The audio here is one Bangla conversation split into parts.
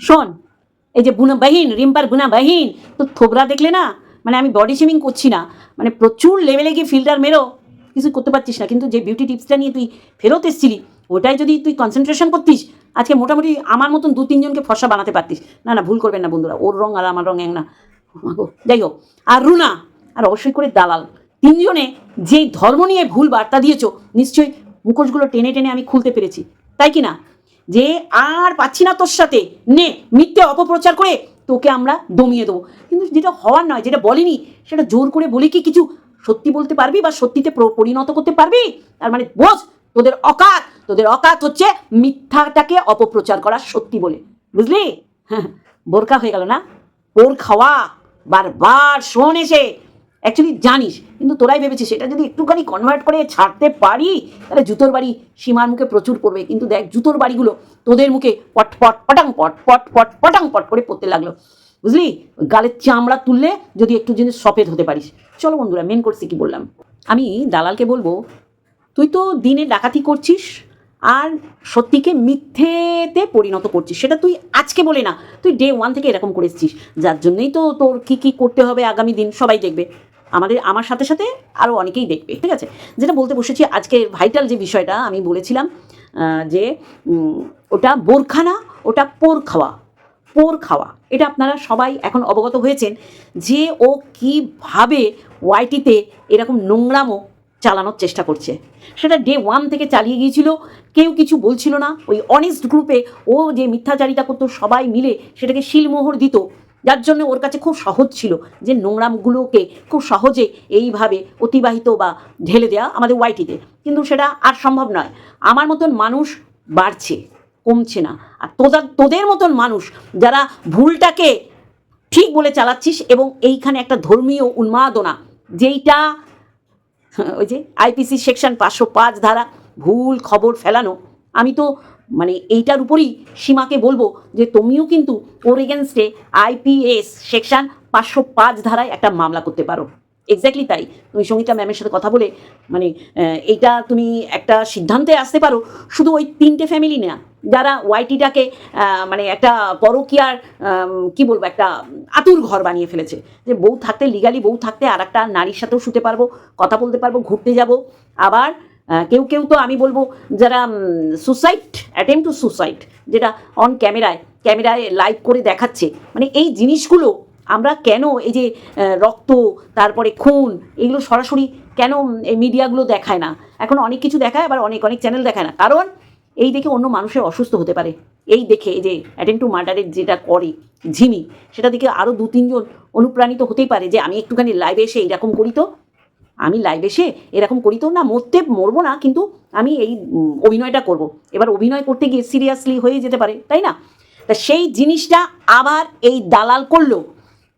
শোন, এই যে বুনা বাহিন রিম্পার বুনা বাহিন তো থোবরা দেখলে না মানে আমি বডি শেমিং করছি না মানে প্রচুর লেভেলে গিয়ে ফিল্টার মেরো, কিছু করতে পারছিস না, কিন্তু যে বিউটি টিপসটা নিয়ে তুই ফেরত এসেছিলি, ওটাই যদি তুই কনসেন্ট্রেশন করতিস, আজকে মোটামুটি আমার মতন দু, তিনজনকে ফসা বানাতে পারতিস। না না, ভুল করবেন না বন্ধুরা, ওর রং আর আমার রং এক না। যাই হোক, আর রুনা, আর অবশ্যই করে দালাল, তিনজনে যেই ধর্ম নিয়ে ভুল বার্তা দিয়েছ, নিশ্চয়ই মুখোশগুলো টেনে টেনে আমি খুলতে পেরেছি, তাই কি না? যে আর পাচ্ছি না তোর সাথে, নে, মিথ্যে অপপ্রচার করে তোকে আমরা দমিয়ে দেবো। কিন্তু যেটা হওয়ার নয়, যেটা বলিনি, সেটা জোর করে বলি কি কিছু সত্যি বলতে পারবি বা সত্যিতে পরিণত করতে পারবি? তার মানে বোঝ, তোদের অকাত তোদের অকাত হচ্ছে মিথ্যাটাকে অপপ্রচার করা সত্যি বলে। বুঝলি? হ্যাঁ বোরকা হয়ে গেল না? ওর খাওয়া বারবার শোন এসে। অ্যাকচুয়ালি জানিস, কিন্তু তোরাই ভেবেছিস, সেটা যদি একটুখানি কনভার্ট করে ছাড়তে পারি, তাহলে জুতোর বাড়ি সীমার মুখে প্রচুর পড়বে। কিন্তু দেখ, জুতোর বাড়িগুলো তোদের মুখে পট পট, পটাং, পট পট পট, পটাং, পট করে পড়তে লাগল। বুঝলি? গালের চামড়া তুললে যদি একটু জিনিস সফেদ হতে পারিস। চলো বন্ধুরা মেন করছি কি বললাম? আমি দালালকে বলব, তুই তো দিনে ডাকাতি করছিস আর সত্যিকে মিথ্যেতে পরিণত করছিস। সেটা তুই আজকে বলে না, তুই ডে ওয়ান থেকে এরকম করে যার জন্যই তো তোর কী কী করতে হবে আগামী দিন, সবাই দেখবে। আমাদের, আমার সাথে সাথে আরও অনেকেই দেখবে, ঠিক আছে? যেটা বলতে বসেছি আজকে ভাইটাল যে বিষয়টা, আমি বলেছিলাম যে ওটা বোরখানা, ওটা পোর খাওয়া পোর খাওয়া। এটা আপনারা সবাই এখন অবগত হয়েছেন যে ও কীভাবে ওয়াইটিতে এরকম নোংরামো চালানোর চেষ্টা করছে। সেটা ডে ওয়ান থেকে চালিয়ে গিয়েছিল, কেউ কিছু বলছিল না। ওই অনেস্ট গ্রুপে ও যে মিথ্যাচারিতা করতো, সবাই মিলে সেটাকে শিলমোহর দিত। যার জন্য ওর কাছে খুব সহজ ছিল যে নোংরামগুলোকে খুব সহজে এইভাবে অতিবাহিত বা ঢেলে দেওয়া আমাদের ওয়াইটিতে কিন্তু সেটা আর সম্ভব নয়। আমার মতন মানুষ বাড়ছে, কমছে না। আর তোদের তোদের মতন মানুষ যারা ভুলটাকে ঠিক বলে চালাচ্ছিস এবং এইখানে একটা ধর্মীয় উন্মাদনা, যেইটা ওই যে আইপিসি সেকশন পাঁচশো পাঁচ ধারা ভুল খবর ফেলানো, আমি তো মানে এইটার উপরই সীমাকে বলব যে তুমিও কিন্তু ওর এগেনস্টে আইপিএস সেকশন পাঁচশো পাঁচ ধারায় একটা মামলা করতে পারো। এক্স্যাক্টলি তাই। তুমি সঙ্গীতা ম্যামের সাথে কথা বলে মানে এইটা তুমি একটা সিদ্ধান্তে আসতে পারো। শুধু ওই তিনটে ফ্যামিলি না, যারা ওয়াইটিটাকে মানে একটা পরকিয়ার কি বলব, একটা আতুর ঘর বানিয়ে ফেলেছে। যে বউ থাকতে লিগালি বউ থাকতে আর একটা নারীর সাথেও শুতে পারব, কথা বলতে পারব, ঘুরতে যাব। আবার কেউ কেউ তো আমি বলব যারা সুসাইড অ্যাটেম্প টু সুসাইড যেটা অন ক্যামেরায় ক্যামেরায় লাইভ করে দেখাচ্ছে মানে এই জিনিসগুলো আমরা কেন এই যে রক্ত, তারপরে খুন, এগুলো সরাসরি কেন এই মিডিয়াগুলো দেখায় না? এখন অনেক কিছু দেখায়, আবার অনেক অনেক চ্যানেল দেখায় না। কারণ এই দেখে অন্য মানুষের অসুস্থ হতে পারে। এই দেখে এই যে অ্যাটেন্ড টু মার্ডারের যেটা করে ঝিমি, সেটা দেখে আরও দু তিনজন অনুপ্রাণিত হতেই পারে যে, আমি একটুখানি লাইভে এসে এইরকম করি তো। আমি লাইভ এসে এরকম করি তো না, মরতে মরবো না, কিন্তু আমি এই অভিনয়টা করব। এবার অভিনয় করতে গিয়ে সিরিয়াসলি হয়ে যেতে পারে, তাই না? তা সেই জিনিসটা আবার এই দালাল করল,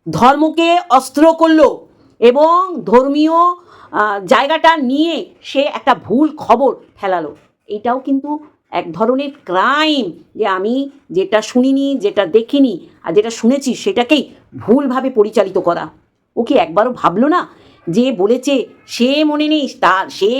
ধর্মকে অস্ত্র করল এবং ধর্মীয় জায়গাটা নিয়ে সে একটা ভুল খবর ফেলালো। এইটাও কিন্তু এক ধরনের ক্রাইম যে আমি যেটা শুনিনি, যেটা দেখিনি আর যেটা শুনেছি সেটাকেই ভুলভাবে পরিচালিত করা। ও কি একবারও ভাবলো না যে বলেছে, সে মনে নেই তার সে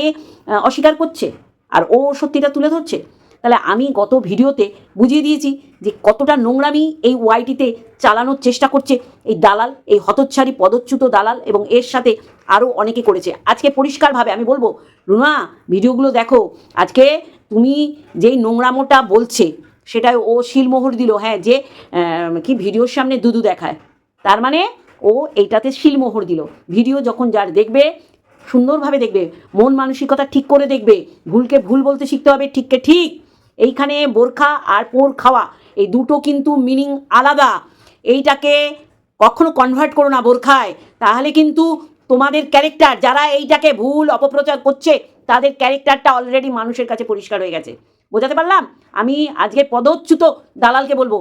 অস্বীকার করছে আর ও সত্যিটা তুলে ধরছে। তাহলে আমি গত ভিডিওতে বুঝিয়ে দিয়েছি যে কতটা নোংরামি এই ওয়াইটিতে চালানোর চেষ্টা করছে এই দালাল, এই হতচ্ছাড়ি পদচ্যুত দালাল এবং এর সাথে আরও অনেকে করেছে। আজকে পরিষ্কারভাবে আমি বলব, রুনা, ভিডিওগুলো দেখো। আজকে তুমি যেই নোংরামোটা বলছে সেটাই ও শিলমোহর দিল হ্যাঁ যে কি ভিডিওর সামনে দুদু দেখায়। তার মানে ও এইটাতে শিলমোহর দিল। ভিডিও যখন যার দেখবে, সুন্দরভাবে দেখবে, মন মানসিকতা ঠিক করে দেখবে, ভুলকে ভুল বলতে শিখতে হবে, ঠিককে ঠিক। এইখানে বোরখা আর পোর খাওয়া, এই দুটো কিন্তু মিনিং আলাদা। এইটাকে কখনো কনভার্ট করো না বোরখায়, তাহলে কিন্তু তোমাদের ক্যারেক্টার যারা এইটাকে ভুল, অপপ্রচার করছে, তাদের ক্যারেক্টারটা অলরেডি মানুষের কাছে পরিষ্কার হয়ে গেছে। বোঝাতে পারলাম? আমি আজকে পদচ্যুত দালালকে বলব,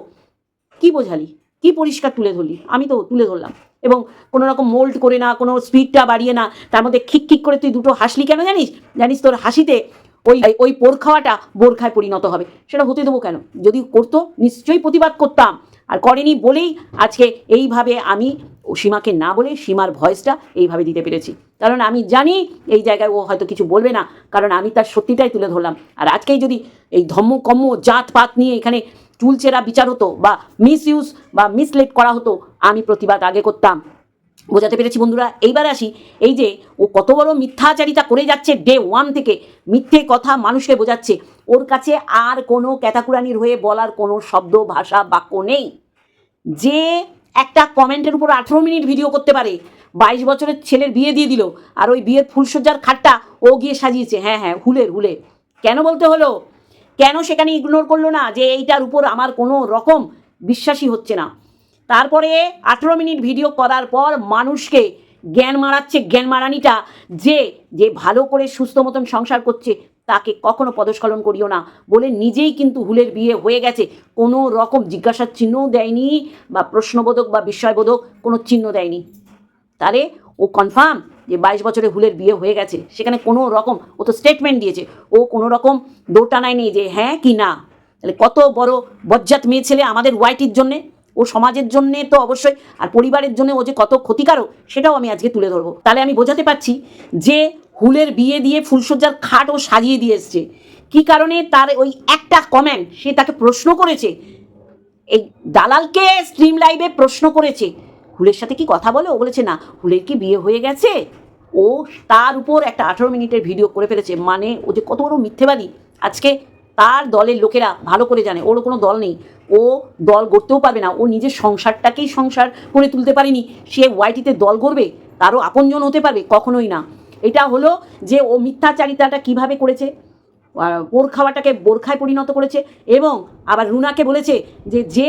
কি বোঝালি? কি পরিষ্কার তুলে ধরলি? আমি তো তুলে ধরলাম। এবং কোনো রকম মোল্ড করে না, কোনো স্পিডটা বাড়িয়ে না, তার মধ্যে খিক খিক করে তুই দুটো হাসলি কেন জানিস? জানিস তোর হাসিতে ওই ওই পোর খাওয়াটা বোরখায় পরিণত হবে। সেটা হতে দেবো কেন? যদি করতো, নিশ্চয়ই প্রতিবাদ করতাম। আর করেনি বলেই আজকে এইভাবে আমি সীমাকে না বলে সীমার ভয়েসটা এইভাবে দিতে পেরেছি। কারণ আমি জানি এই জায়গায় ও হয়তো কিছু বলবে না, কারণ আমি তার সত্যিটাই তুলে ধরলাম। আর আজকেই যদি এই ধম্ম কম্ম জাত পাত নিয়ে এখানে চুলচেরা বিচার হতো বা মিস ইউজ বা মিসলেট করা হতো আমি প্রতিবাদ আগে করতাম। বোঝাতে পেরেছি বন্ধুরা? এইবার আসি, এই যে ও কত বড় মিথ্যাচারিতা করে যাচ্ছে ডে ওয়ান থেকে, মিথ্যে কথা মানুষকে বোঝাচ্ছে। ওর কাছে আর কোনো ক্যাতাকুরানির হয়ে বলার কোনো শব্দ, ভাষা, বাক্য নেই। যে একটা কমেন্টের উপর আঠেরো মিনিট ভিডিও করতে পারে, বাইশ বছরের ছেলের বিয়ে দিয়ে দিল, আর ওই বিয়ের ফুলসজ্জার খাটটা ও গিয়ে সাজিয়েছে। হ্যাঁ হ্যাঁ হুলের হুলে। কেন বলতে হলো? কেন সেখানে ইগনোর করল না যে এইটার উপর আমার কোনো রকম বিশ্বাসই হচ্ছে না? তারপরে আঠেরো মিনিট ভিডিও করার পর মানুষকে জ্ঞান মারাচ্ছে, জ্ঞান মারানিটা যে যে ভালো করে সুস্থ মতন সংসার করছে, তাকে কখনো পদস্খলন করিও না। বলে নিজেই কিন্তু হুলের বিয়ে হয়ে গেছে। কোনো রকম জিজ্ঞাসার চিহ্নও দেয়নি বা প্রশ্নবোধক বা বিস্ময়বোধক কোনো চিহ্ন দেয়নি। তাহলে ও কনফার্ম যে বাইশ বছরে হুলের বিয়ে হয়ে গেছে। সেখানে কোনো রকম, ও তো স্টেটমেন্ট দিয়েছে। ও কোনো রকম দৌড়টানায় নেই যে হ্যাঁ কি না। তাহলে কত বড় বজ্জাত মেয়ে ছেলে আমাদের ওয়াইটির জন্যে? ও সমাজের জন্যে তো অবশ্যই, আর পরিবারের জন্য ও যে কত ক্ষতিকারক, সেটাও আমি আজকে তুলে ধরবো। তাহলে আমি বোঝাতে পারছি যে হুলের বিয়ে দিয়ে ফুলসজ্জার খাট ও সাজিয়ে দিয়ে এসছে। কী কারণে তার ওই একটা কমেন্ট সে তাকে প্রশ্ন করেছে? এই দালালকে স্ট্রিম লাইভে প্রশ্ন করেছে। হুলের সাথে কি কথা বলে? ও বলেছে, না, হুলের কি বিয়ে হয়ে গেছে? ও তার উপর একটা আঠেরো মিনিটের ভিডিও করে ফেলেছে। মানে ও যে কত বড় মিথ্যেবাদী। আজকে তার দলের লোকেরা ভালো করে জানে, ওর কোনো দল নেই। ও দল গড়তেও পারবে না, ও নিজের সংসারটাকেই সংসার করে তুলতে পারেনি। সে ওয়াইটিতে দল গড়বে, তারও আপনজন হতে পারবে, কখনোই না। এটা হলো যে ও মিথ্যাচারিতাটা কীভাবে করেছে বোরখাওয়াটাকে বোর খাওয়াটাকে বোরখায় পরিণত করেছে এবং আবার রুনাকে বলেছে যে যে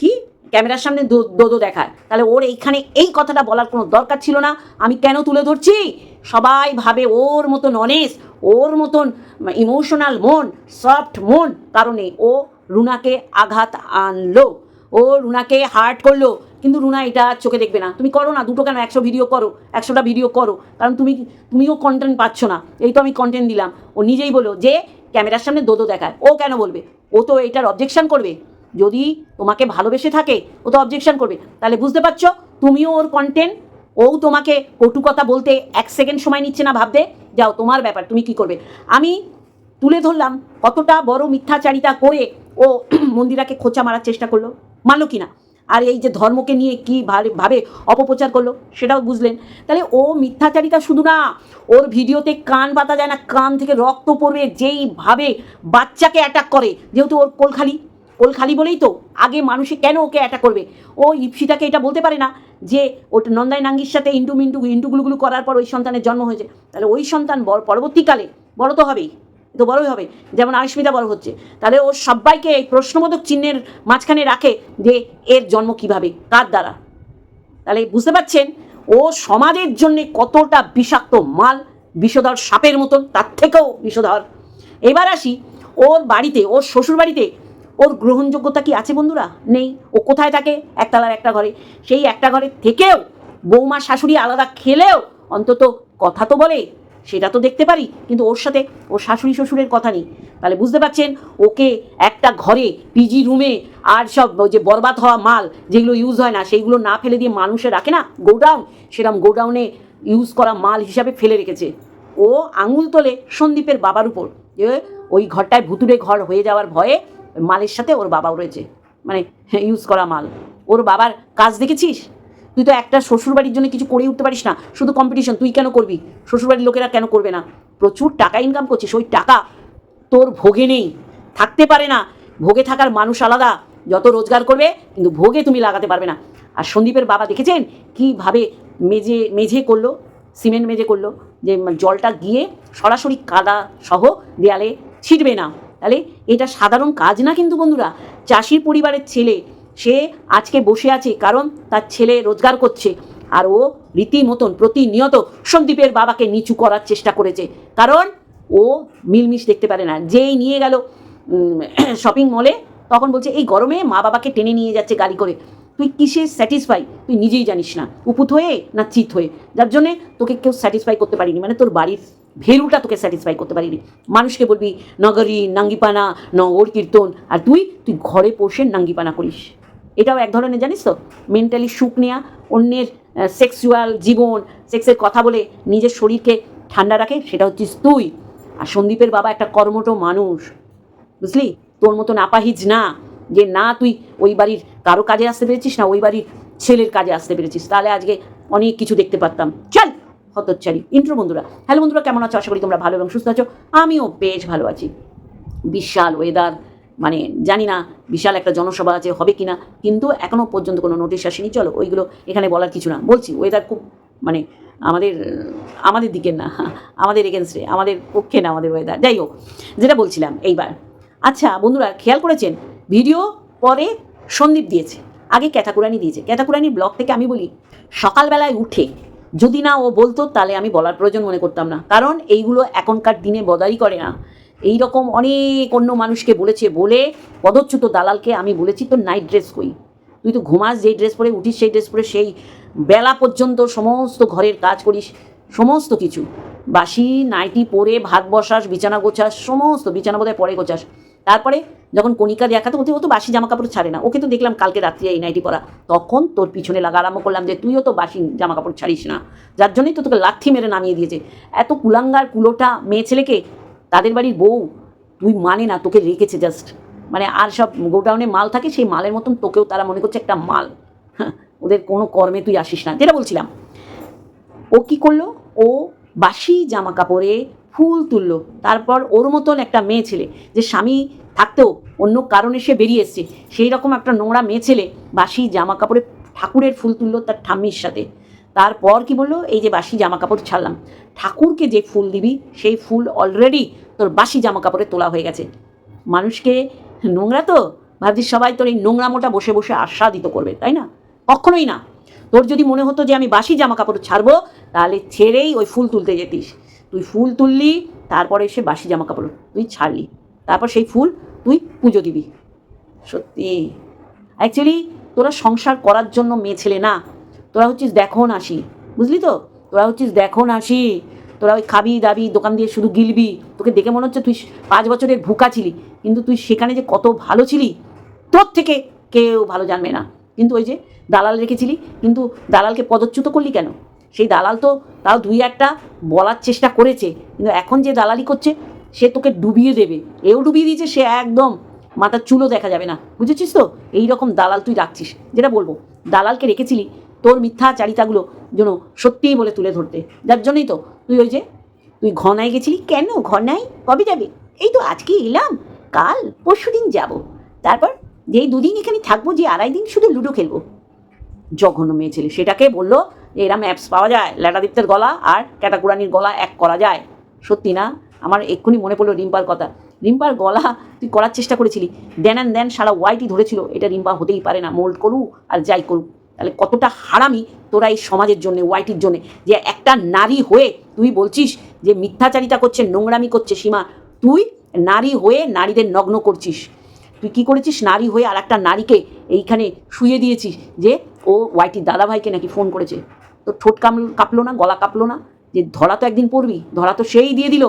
কি? ক্যামেরার সামনে দোদো দেখায়। তাহলে ওর এইখানে এই কথাটা বলার কোনো দরকার ছিল না। আমি কেন তুলে ধরছি? সবাই ভাবে ওর মতন অনেস ওর মতন ইমোশনাল মন সফট মন। কারণে ও রুনাকে আঘাত আনলো। ও রুনাকে হার্ট করল। কিন্তু রুনা এটা চোখে দেখবে না। তুমি করো না, দুটো কেন? একশো ভিডিও করো, একশোটা ভিডিও করো। কারণ তুমি, তুমিও কন্টেন্ট পাচ্ছ না। এই তো আমি কন্টেন্ট দিলাম। ও নিজেই বলো যে, ক্যামেরার সামনে দোদো দেখায়। ও কেন বলবে? ও তো এটার অবজেকশন করবে। যদি তোমাকে ভালোবেসে থাকে, ও তো অবজেকশন করবে। তাহলে বুঝতে পারছ? তুমিও ওর কন্টেন্ট ও তোমাকে কটু কথা বলতে এক সেকেন্ড সময় নিচ্ছে না ভাবতে। যাও, তোমার ব্যাপার, তুমি কি করবে? আমি তুলে ধরলাম কতটা বড় মিথ্যাচারিতা করে ও মন্দিরাকে খোঁচা মারার চেষ্টা করল। মানলো কি না? আর এই যে ধর্মকে নিয়ে কী ভাবে অপপ্রচার করল, সেটাও বুঝলেন। তাহলে ও মিথ্যাচারিতা শুধু না, ওর ভিডিওতে কান পাতা যায় না, কান থেকে রক্ত পড়বে, যেইভাবে বাচ্চাকে অ্যাটাক করে, যেহেতু ওর কোলখালি। কোলখালি বলেই তো আগে মানুষে কেন ওকে অ্যাটাক করবে? ও ইপসিটাকে এটা বলতে পারে না যে ওটা নন্দাই নাঙ্গির সাথে ইন্টু মিন্টু, ইন্টু গুলুগুলু করার পর ওই সন্তানের জন্ম হয়েছে। তাহলে ওই সন্তান পরবর্তীকালে বড় তো হবেই তো বড়ই হবে, যেমন আয়ুষ্মিতা বড় হচ্ছে। তাহলে ও সবাইকে এই প্রশ্নবোধক চিহ্নের মাঝখানে রাখে যে এর জন্ম কীভাবে, কার দ্বারা? তাহলে বুঝতে পারছেন, ও সমাজের জন্যে কতটা বিষাক্ত মাল, বিষধর সাপের মতন, তার থেকেও বিষধর। এবার আসি, ওর বাড়িতে, ওর শ্বশুর বাড়িতে ওর গ্রহণযোগ্যতা কি আছে বন্ধুরা? নেই। ও কোথায় থাকে? একতলার একটা ঘরে। সেই একটা ঘরে থেকেও বৌমা শাশুড়ি আলাদা খেলেও অন্তত কথা তো বলে, সেটা তো দেখতে পারি, কিন্তু ওর সাথে ওর শাশুড়ি শ্বশুরের কথা নেই। তাহলে বুঝতে পারছেন, ওকে একটা ঘরে পিজি রুমে আর সব যে বরবাদ হওয়া মাল যেগুলো ইউজ হয় না, সেইগুলো না ফেলে দিয়ে মানুষে রাখে না? গোডাউন সেরকম গোডাউনে ইউজ করা মাল হিসাবে ফেলে রেখেছে। ও আঙুল তোলে সন্দীপের বাবার উপর। যে ওই ঘরটায় ভুতুরে ঘর হয়ে যাওয়ার ভয়ে মালের সাথে ওর বাবাও রয়েছে। মানে ইউজ করা মাল। ওর বাবার কাজ দেখেছিস? তুই তো একটা শ্বশুরবাড়ির জন্য কিছু করে উঠতে পারিস না। শুধু কম্পিটিশন তুই কেন করবি? শ্বশুরবাড়ির লোকেরা কেন করবে না? প্রচুর টাকা ইনকাম করছিস। ওই টাকা তোর ভোগে নেই। থাকতে পারে না। ভোগে থাকার মানুষ আলাদা। যত রোজগার করবে, কিন্তু ভোগে তুমি লাগাতে পারবে না। আর সন্দীপের বাবা দেখেছেন? কীভাবে মেজে, মেঝে করল? সিমেন্ট মেঝে করল। যে জলটা গিয়ে সরাসরি কাদা সহ দেয়ালে ছিটবে না। তাহলে এটা সাধারণ কাজ না কিন্তু বন্ধুরা? চাষির পরিবারের ছেলে, সে আজকে বসে আছে কারণ তার ছেলে রোজগার করছে আর ও রীতিমতন প্রতিনিয়ত সন্দীপের বাবাকে নিচু করার চেষ্টা করেছে। কারণ ও মিলমিশ দেখতে পারে না। যেই নিয়ে গেল শপিং মলে তখন বলছে, এই গরমে মা বাবাকে টেনে নিয়ে যাচ্ছে গাড়ি করে। তুই কিসে স্যাটিসফাই তুই নিজেই জানিস না। উপুত হয়ে না চিত হয়ে? যার জন্যে তোকে কেউ স্যাটিসফাই করতে পারিনি। মানে তোর বাড়ির ভেরুটা তোকে স্যাটিসফাই করতে পারিনি। মানুষকে বলবি, নগরী, নাঙ্গিপানা নগর কীর্তন আর তুই তুই ঘরে বসে নাঙ্গিপানা করিস। এটাও এক ধরনের, জানিস তো? মেন্টালি সুখ নেওয়া অন্যের সেক্সুয়াল জীবন সেক্সের কথা বলে নিজের শরীরকে ঠান্ডা রাখে, সেটা হচ্ছিস তুই। আর সন্দীপের বাবা একটা কর্মঠ মানুষ। বুঝলি? তোর মতন আপাহিজ না, যে না তুই ওই বাড়ির কারও কাজে আসতে পেরেছিস, না ওই বাড়ির ছেলের কাজে আসতে পেরেছিস। তাহলে আজকে অনেক কিছু দেখতে পারতাম। চল! হতচ্চারি ইন্ট্রো বন্ধুরা হ্যালো বন্ধুরা, কেমন আছো? আশা করি তোমরা ভালো এবং সুস্থ আছো। আমিও বেশ ভালো আছি। বিশাল ওয়েদার মানে জানি না বিশাল একটা জনসভা আছে, হবে কি না কিন্তু এখনও পর্যন্ত কোনো নোটিশ আসেনি। চলো, ওইগুলো এখানে বলার কিছু না। বলছি ওয়েদার খুব মানে আমাদের আমাদের দিকের না, আমাদের এগেনস্টে আমাদের পক্ষে না আমাদের ওয়েদার যাই হোক, যেটা বলছিলাম এইবার। আচ্ছা বন্ধুরা, খেয়াল করেছেন? ভিডিও পরে সন্দীপ দিয়েছে। আগে ক্যাথাকুরানি দিয়েছে। ক্যাথাকুরানির ব্লগ থেকে আমি বলি, সকালবেলায় উঠে যদি না ও বলতো, তাহলে আমি বলার প্রয়োজন মনে করতাম না। কারণ এইগুলো এখনকার দিনে বদাই করে না। এই রকম অনেক অন্য মানুষকে বলেছে বলে পদচ্যুত দালালকে আমি বলেছি তো নাইট ড্রেস কই? তুই তো ঘুমাস যেই ড্রেস পরে, উঠিস সেই ড্রেস পরে, সেই বেলা পর্যন্ত সমস্ত ঘরের কাজ করিস, সমস্ত কিছু। বাসি, নাইটি পরে, ভাত বসাস, বিছানা গোছাস, সমস্ত বিছানা বোধহয় পরে গোছাস। তারপরে যখন কণিকা দেখাতে হতে ও তো বাসি জামা কাপড় ছাড়ে না। ওকে তো দেখলাম কালকে রাত্রি এই নাইটি পরা। তখন তোর পিছনে লাগা আরম্ভ করলাম যে তুইও তো বাসি জামা কাপড় ছাড়িস না। যার জন্যই তো তোকে লাথি মেরে নামিয়ে দিয়েছে। এত কুলাঙ্গার কুলোটা মেয়ে ছেলেকে তাদের বাড়ির বউ তুই মানে না তোকে রেখেছে জাস্ট মানে আর সব গোডাউনে মাল থাকে সেই মালের মতন তোকেও তারা মনে করছে একটা মাল। হ্যাঁ, ওদের কোনো কর্মে তুই আসিস না। যেটা বলছিলাম ও কি করল? ও বাসি জামা কাপড়ে ফুল তুললো। তারপর ওর মতন একটা মেয়ে ছেলে যে স্বামী থাকতেও অন্য কারণে সে বেরিয়ে এসছে। সেই রকম একটা নোংরা মেয়ে ছেলে বাসি জামা কাপড়ে ঠাকুরের ফুল তুললো তার ঠাম্মির সাথে। তারপর কি বলল? এই যে বাসি জামা কাপড় ছাড়লাম। ঠাকুরকে যে ফুল দিবি, সেই ফুল অলরেডি তোর বাসি জামা কাপড়ে তোলা হয়ে গেছে। মানুষকে নোংরা তো? ভাবছিস সবাই তোর এই নোংরামোটা বসে বসে আস্বাদিত করবে, তাই না? কখনোই না। তোর যদি মনে হতো যে আমি বাসি জামা কাপড় ছাড়বো, তাহলে ছেড়েই ওই ফুল তুলতে যেতিস। তুই ফুল তুললি, তারপরে এসে বাসি জামা কাপড় তুই ছাড়লি। তারপর সেই ফুল তুই পুজো দিবি। সত্যি। অ্যাকচুয়ালি তোরা সংসার করার জন্য মেয়ে ছেলে না। তোরা হচ্ছিস দেখো আসি বুঝলি তো? তোরা হচ্ছিস দেখো আসি তোরা ওই খাবি দাবি, দোকান দিয়ে শুধু গিলবি। তোকে দেখে মনে হচ্ছে তুই পাঁচ বছরের ভুকা ছিলি। কিন্তু তুই সেখানে যে কত ভালো ছিলি, তোর থেকে কেউ ভালো জানবে না। কিন্তু ওই যে দালাল রেখেছিলি, কিন্তু দালালকে পদচ্যুত করলি কেন? সেই দালাল তো তাও দুই একটা বলার চেষ্টা করেছে, কিন্তু এখন যে দালালি করছে, সে তোকে ডুবিয়ে দেবে। এও ডুবিয়ে দিয়েছে, সে একদম মাথার চুলও দেখা যাবে না। বুঝেছিস তো? এই রকম দালাল তুই রাখছিস। যেটা বলব, দালালকে রেখেছিলি তোর মিথ্যা চারিতাগুলো যেন সত্যিই বলে তুলে ধরতে। যার জন্যই তো তুই ওই যে, তুই ঘনায় গেছিলি। কেন? ঘনায়? কবে যাবে? এই তো আজকে এলাম। কাল পরশু দিন যাব। তারপর যেই দুদিন এখানে থাকব, যে আড়াই দিন শুধু লুডো খেলব। জঘন্য মেয়ে ছেলে, সেটাকে বলল যে এরম অ্যাপস পাওয়া যায় ল্যাটাদিত্যের গলা আর ক্যাটাকুরানির গলা এক করা যায়। সত্যি না? আমার এক্ষুনি মনে পড়ল রিম্পার কথা। রিম্পার গলা তুই করার চেষ্টা করেছিলি। দেন অ্যান্ড দেন সারা ওয়াইটি ধরেছিল। এটা রিম্পা হতেই পারে না। মোল্ড করুক আর যাই করুক। তাহলে কতটা হারামি তোরা এই সমাজের জন্য, ওয়াইটির জন্য? যে একটা নারী হয়ে তুই বলছিস যে মিথ্যাচারিতা করছে, নোংরামি করছে, সীমা। তুই নারী হয়ে নারীদের নগ্ন করছিস। তুই কি করেছিস? নারী হয়ে আর একটা নারীকে এইখানে শুয়ে দিয়েছিস যে ও ওয়াইটির দাদাভাইকে নাকি ফোন করেছে। তো ঠোঁট কামল কাঁপলো না, গলা কাঁপলো না, যে ধরা তো একদিন পড়বি, ধরা তো সেই দিয়ে দিল,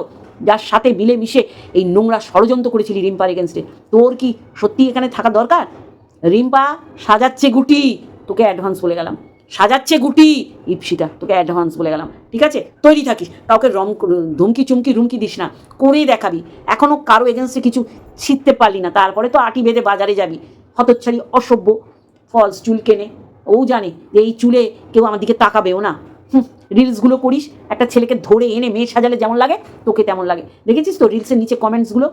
যার সাথে মিলে মিশে এই নোংরা ষড়যন্ত্র করেছিলি রিম্পার এগেনস্টে তোর কি সত্যি এখানে থাকা দরকার? রিম্পা, সাজাচ্ছে গুটি, তোকে অ্যাডভান্স বলে গেলাম। সাজাচ্ছে গুটি ইপসিটা তোকে অ্যাডভান্স বলে গেলাম। ঠিক আছে? তৈরি থাকিস। কাউকে রম, ধুমকি, চুমকি, রুমকি দিস না। করেই দেখাবি। এখনও কারও এগেনস্টে কিছু ছিঁড়তে পারলি না। তারপরে তো আটি বেঁধে বাজারে যাবি। হতচ্ছাড়ি, অসভ্য ফলস চুল কেনে। ও জানে যে এই চুলে কেউ আমার দিকে তাকাবেও না। রিলসগুলো করিস, একটা ছেলেকে ধরে এনে মেয়ে সাজালে যেমন লাগে, তোকে তেমন লাগে। দেখেছিস তো রিলসের নিচে কমেন্টসগুলো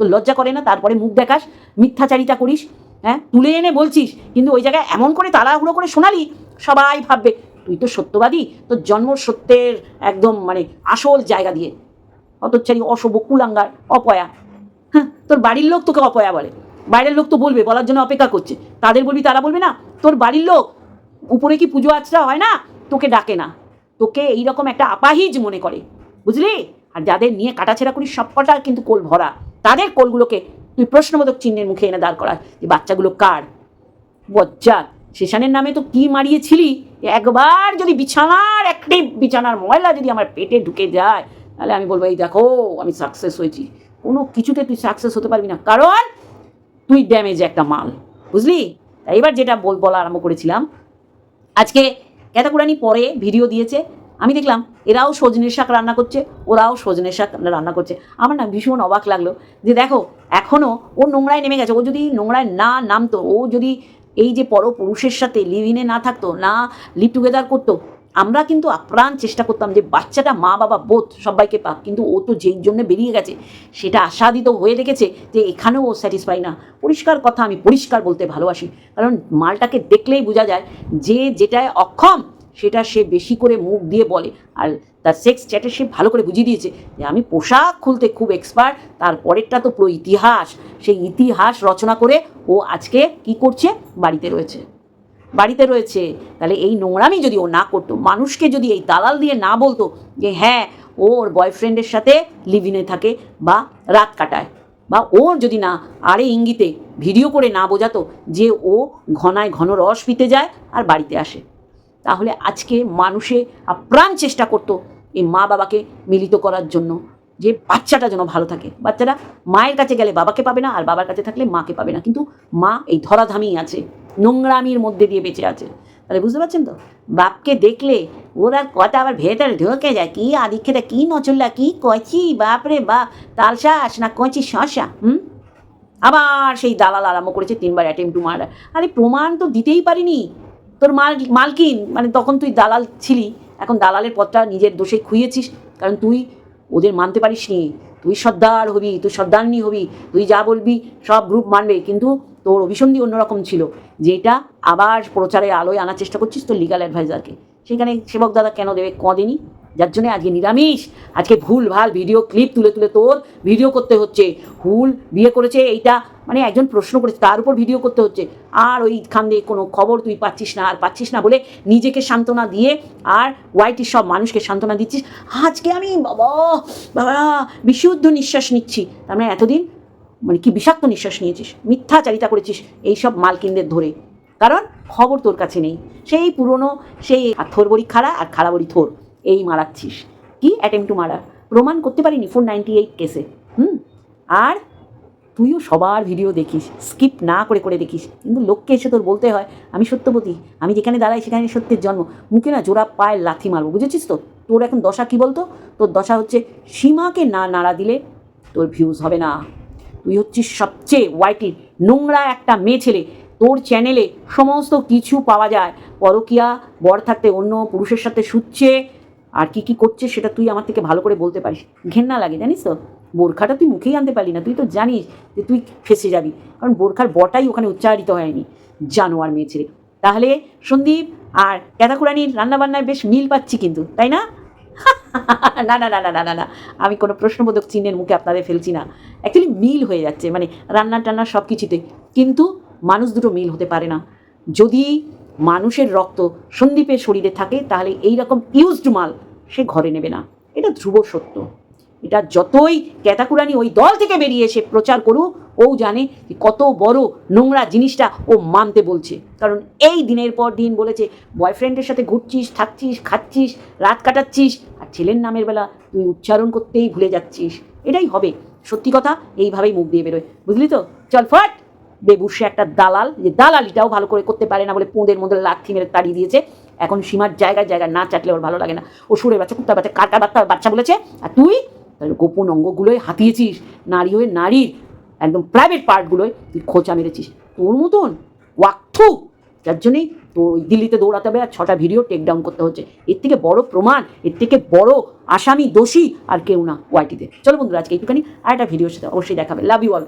তো লজ্জা করে না, তারপরে মুখ দেখাস মিথ্যাচারিতা করিস হ্যাঁ? তুলে এনে বলছিস, কিন্তু ওই জায়গায় এমন করে তাড়াহুড়ো করে শোনালি, সবাই ভাববে, তুই তো সত্যবাদী, তোর জন্ম সত্যের একদম মানে আসল জায়গা দিয়ে। অতচ্ছারি, অশুভ, কুলাঙ্গার, অপয়া। হ্যাঁ তোর বাড়ির লোক তোকে অপয়া বলে। বাইরের লোক তো বলবে, বলার জন্য অপেক্ষা করছে। তাদের বলবি, তারা বলবে না তোর বাড়ির লোক? উপরে কি পুজো আচরা হয় না? তোকে ডাকে না। তোকে এইরকম একটা আপাহিজ মনে করে। বুঝলি? আর যাদের নিয়ে কাটাছেড়া করিস সবকটা কিন্তু কোল ভরা। তাদের কোলগুলোকে তুই প্রশ্নবোধক চিহ্নের মুখে এনে দাঁড় করার যে বাচ্চাগুলো কার? বজ্জাত। শেষানের নামে তো কি মারিয়েছিলি? একবার যদি বিছানার একটি বিছানার ময়লা যদি আমার পেটে ঢুকে যায়, তাহলে আমি বলব, এই দেখো, আমি সাকসেস হয়েছি। কোনো কিছুতে তুই সাকসেস হতে পারবি না। কারণ তুই ড্যামেজ একটা মাল। বুঝলি? এবার যেটা বল, বলা আরম্ভ করেছিলাম, আজকে ক্যাতাকুরানি পরে ভিডিও দিয়েছে, আমি দেখলাম এরাও সজনের শাক রান্না করছে, ওরাও সজনের শাক রান্না করছে। আমার না ভীষণ অবাক লাগল যে দেখো এখনও ও নোংরায় নেমে গেছে, ও যদি নোংরায় না নামতো, ও যদি এই যে পরপুরুষের সাথে লিভিনে না থাকতো, না লিভ টুগেদার করতো আমরা কিন্তু আপ্রাণ চেষ্টা করতাম যে বাচ্চাটা মা, বাবা বোধ সবাইকে পাক, কিন্তু ও তো যেই জন্য বেরিয়ে গেছে, সেটা আশাদিত হয়ে রেখেছে যে এখানেও ও স্যাটিসফাই না। পরিষ্কার কথা, আমি পরিষ্কার বলতে ভালোবাসি। কারণ মালটাকে দেখলেই বোঝা যায় যে যেটায় অক্ষম, সেটা সে বেশি করে মুখ দিয়ে বলে। আর তার সেক্স চ্যাটে সে ভালো করে বুঝিয়ে দিয়েছে যে আমি পোশাক খুলতে খুব এক্সপার্ট তারপরেরটা তো পুরো ইতিহাস। সেই ইতিহাস রচনা করে ও আজকে কি করছে? বাড়িতে রয়েছে। বাড়িতে রয়েছে, তাহলে এই নোংরামি যদি ও না করতো, মানুষকে যদি এই দালাল দিয়ে না বলতো যে হ্যাঁ ওর বয়ফ্রেন্ডের সাথে লিভিনে থাকে বা রাত কাটায় বা ওর যদি না আরে ইঙ্গিতে ভিডিও করে না বোঝাতো যে, ও ঘনায় ঘন রস পিতে যায় আর বাড়িতে আসে। তাহলে আজকে মানুষে আপ্রাণ চেষ্টা করতো এই মা বাবাকে মিলিত করার জন্য যে, বাচ্চাটা যেন ভালো থাকে। বাচ্চারা মায়ের কাছে গেলে বাবাকে পাবে না আর বাবার কাছে থাকলে মাকে পাবে না। কিন্তু মা এই ধরাধামেই আছে। নোংরামির মধ্যে দিয়ে বেঁচে আছে। তাহলে বুঝতে পারছেন তো? বাপকে দেখলে ওর আর কথা আবার ভেতরে ঢোকে যায়। কি আদিক্ষেতা, কি নচল্লা, কি কচি, বাপরে বাপ, তালশাস না কচি শশা, হুম? আবার সেই দালাল আরম্ভ করেছে তিনবার অ্যাটেম্প টু মার্ডার আরে প্রমাণ তো দিতেই পারিনি। তোর মাল, মালকিন মানে তখন তুই দালাল ছিলি। এখন দালালের পথটা নিজের দোষে খুইয়েছিস। কারণ তুই ওদের মানতে পারিস নি তুই সর্দার হবি, তুই সর্দারনি হবি। তুই যা বলবি সব গ্রুপ মানবে। কিন্তু তোর অভিসন্ধি অন্যরকম ছিল। যেটা আবার প্রচারের আলোয় আনার চেষ্টা করছিস তোর লিগাল অ্যাডভাইজারকে সেখানে সেবক দাদা কেন দেবে কদেনি যার জন্য আজকে নিরামিষ। আজকে ভুল, ভালো ভিডিও ক্লিপ তুলে তুলে তোর ভিডিও করতে হচ্ছে। হুল বিয়ে করেছে এইটা মানে একজন প্রশ্ন করেছে, তার উপর ভিডিও করতে হচ্ছে। আর ওই দিয়ে কোনো খবর তুই পাচ্ছিস না, আর পাচ্ছিস না বলে নিজেকে সান্ত্বনা দিয়ে আর ওয়াইটির সব মানুষকে সান্ত্বনা দিচ্ছিস। আজকে আমি বাবা বাবা বিশুদ্ধ নিঃশ্বাস নিচ্ছি। তার মানে এতদিন মানে কি বিষাক্ত নিঃশ্বাস নিয়েছিস? মিথ্যাচারিতা করেছিস এইসব মালকিনদের ধরে। কারণ খবর তোর কাছে নেই। সেই পুরনো, সেই থোর বড়ি খাড়া আর খাড়া বড়ি থোর। এই মারাচ্ছিস। কি অ্যাটেম্প টু মারা প্রমাণ করতে পারিনি ফোর নাইনটি এইট কেসে হুম? আর তুইও সবার ভিডিও দেখিস স্কিপ না করে করে দেখিস। কিন্তু লোককে এসে তোর বলতে হয়, আমি সত্যবতী আমি যেখানে দাঁড়াই সেখানে সত্যের জন্ম। মুখে না জোড়া পায়ের লাথি মারবো, বুঝেছিস তো? তোর এখন দশা কি বলতো? তোর দশা হচ্ছে সীমাকে না নাড়া দিলে তোর ভিউজ হবে না। তুই হচ্ছিস সবচেয়ে ওয়াইটির নোংরা একটা মেয়ে ছেলে। তোর চ্যানেলে সমস্ত কিছু পাওয়া যায়। পরকিয়া, বর থাকতে অন্য, পুরুষের সাথে শুচ্ছে। আর কি কি করছে সেটা তুই আমার থেকে ভালো করে বলতে পারিস। ঘেন্না লাগে, জানিস তো? বোরখাটা তুই মুখেই আনতে পারলি না। তুই তো জানিস যে তুই ফেসে যাবি। কারণ বোরখার বটাই ওখানে উচ্চারিত হয়নি। জানোয়ার মেয়ে ছেলে। তাহলে সন্দীপ আর ক্যাতাকুরানির রান্নাবান্নায় বেশ মিল পাচ্ছি কিন্তু, তাই না? না না না না না না না। আমি কোনো প্রশ্নবোধক চিহ্নের মুখে আপনাদের ফেলছি না। অ্যাকচুয়ালি মিল হয়ে যাচ্ছে মানে রান্না টান্না সব কিছুতে। কিন্তু মানুষ দুটো মিল হতে পারে না। যদি মানুষের রক্ত সন্দীপের শরীরে থাকে, তাহলে এই রকম ইউজড মাল সে ঘরে নেবে না। এটা ধ্রুব সত্য। এটা যতই ক্যাতাকুরানি ওই দল থেকে বেরিয়ে এসে প্রচার করুক, ও জানে কত বড় নোংরা জিনিসটা ও মানতে বলছে। কারণ এই দিনের পর দিন বলেছে বয়ফ্রেন্ডের সাথে ঘুরছিস, থাকছিস, খাচ্ছিস, রাত কাটাচ্ছিস, আর ছেলের নামের বেলা তুই উচ্চারণ করতেই ভুলে যাচ্ছিস। এটাই হবে। সত্যি কথা, এইভাবেই মুখ দিয়ে বেরোয়। বুঝলি তো? চল ফট! বেবুর সে একটা দালাল, যে দালালিটাও ভালো করে করতে পারে না বলে পোঁদের মধ্যে লাথি মেরে তাড়িয়ে দিয়েছে। এখন সীমার জায়গায় জায়গায় না চাটলে ওর ভালো লাগে না। ও সুরের বাচ্চা, কুত্তার বাচ্চা কার বাচ্চা বাচ্চা বলেছে? আর তুই? তাহলে গোপন অঙ্গগুলোই হাতিয়েছিস, নারী হয়ে নারীর একদম প্রাইভেট পার্টগুলোয় তুই খোঁচা মেরেছিস। তোর মতন ওয়াকথু যার জন্যই তো ওই দিল্লিতে দৌড়াতে হবে আর ছটা ভিডিও টেক ডাউন করতে হচ্ছে। এর থেকে বড় প্রমাণ, এর থেকে বড় আসামি দোষী আর কেউ না ওয়াইটিতে চলো বন্ধুরা, আজকে একটুখানি আর একটা ভিডিওর সাথে অবশ্যই দেখাবে। Love you all